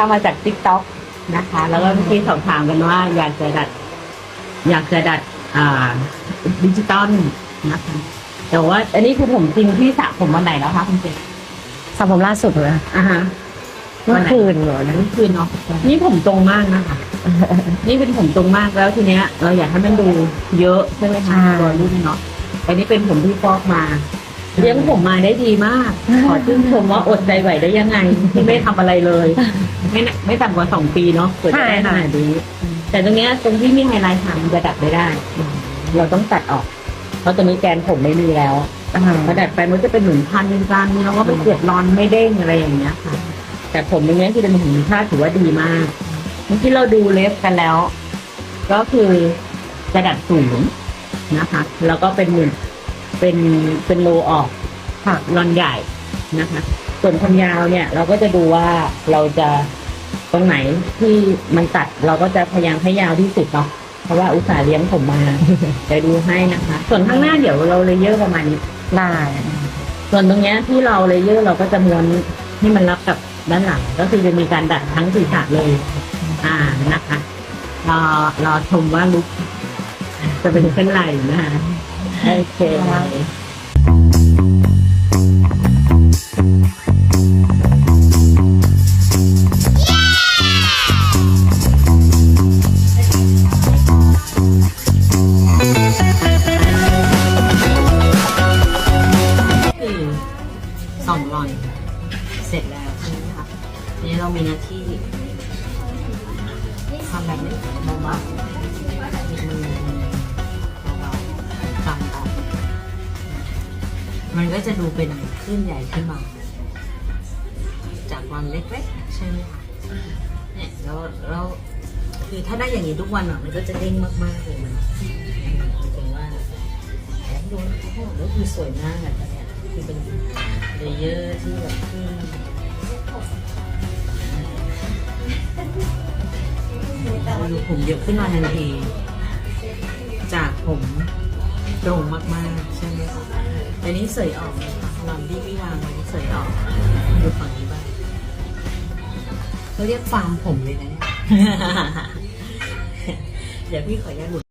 ามาจากติ๊กต็อกนะคะ แล้วก็เมื่อกี้สอบถามกันว่าอยากจะดัด อยากจะดัดอ่าดิจิตอลนะคะแต่ว่า อันนี้คือผมจริงที่สระผมวันไหนแล้วคะคุณเจสระผมล่าสุดเลยอ่าฮะเมื่อคืนเหรอนะเมื่อคืนเนาะนี่ผมตรงมากนะคะนี่เป็นผมตรงมากแล้วทีเนี้ย เราอยากให้มันดูเยอะใช่ไหมคะตัวรุ่นเนาะแต่นี่เป็นผมที่ฟอกมา เลี้ยงผมมาได้ดีมาก ขอชื่นชมว่าอดใจไหวได้ยังไง ที่ไม่ทำอะไรเลย ไม่น่ะไม่ต่ำกว่าสองปีเนาะเกิดจะได้ขนาดนี้แต่ตรงเนี้ยตรงที่มีไฮไลท์หางมันจะดัดไม่ได้ เราต้องตัดออก เพราะตอนนี้แกนผมไม่มีแล้วอ่าพอดัดไปมันจะเป็นเหมือนพันเป็นการแล้วก็ไปเกิดรอนไม่เด้งอะไรอย่างเงี้ยค่ะ แต่ผมตรงเนี้ยคือเป็นผมค่าถือว่าดีมากเมื่อกี้เราดูเล็บกันแล้ว ก็คือจะดัดสูงนะคะ แล้วก็เป็นหมื่น เป็นเป็นโลออกค่ะรอนใหญ่นะคะ ส่วนความยาวเนี่ยเราก็จะดูว่าเราจะตรงไหนที่มันตัดเราก็จะพยายามให้ยาวที่สุดเนาะเพราะว่าอุตส่าห์เลี้ยงผมมาจะดูให้นะคะ ส่วนข้างหน้าเดี๋ยวเราเลเยอร์ประมาณนี้ได้ส่วนตรงเนี้ยที่เราเลเยอร์เราก็จะม้วนให้มันรับกับด้านหลัง ก็คือจะมีการดัดทั้งศีรษะเลย อ่านะคะรอรอชมว่าลุกจะเป็นเส้นไหลนะคะ โอเคคือสองรอน เสร็จแล้วใช่ไหมคะทีนี้เรามีหน้าที่ทำแบบนี้เบาๆนิดมือ มันก็จะดูเป็นคลื่นใหญ่ขึ้นมาจากวันเล็กๆใช่ไหมคะเนี่ยแล้วแล้วคือถ้าได้อย่างนี้ทุกวันอะมันก็จะเด้งมากๆเลยมันหมายถึงว่าแอบดูข้างหลังก็คือสวยมากแบบเนี้ยคือเป็นเลเยอร์ที่แบบขึ้นดูผมเยอะขึ้นมาทันที จากผม ตรงมากๆใช่ไหมคะแต่นี้เสยออกนะคะลำที่พี่วางไว้เสยออกดูฝั่งนี้บ้างเขาเรียกฟาร์มผมเลยนะเนี่ย เดี๋ยวพี่ขออนุญาตหลุด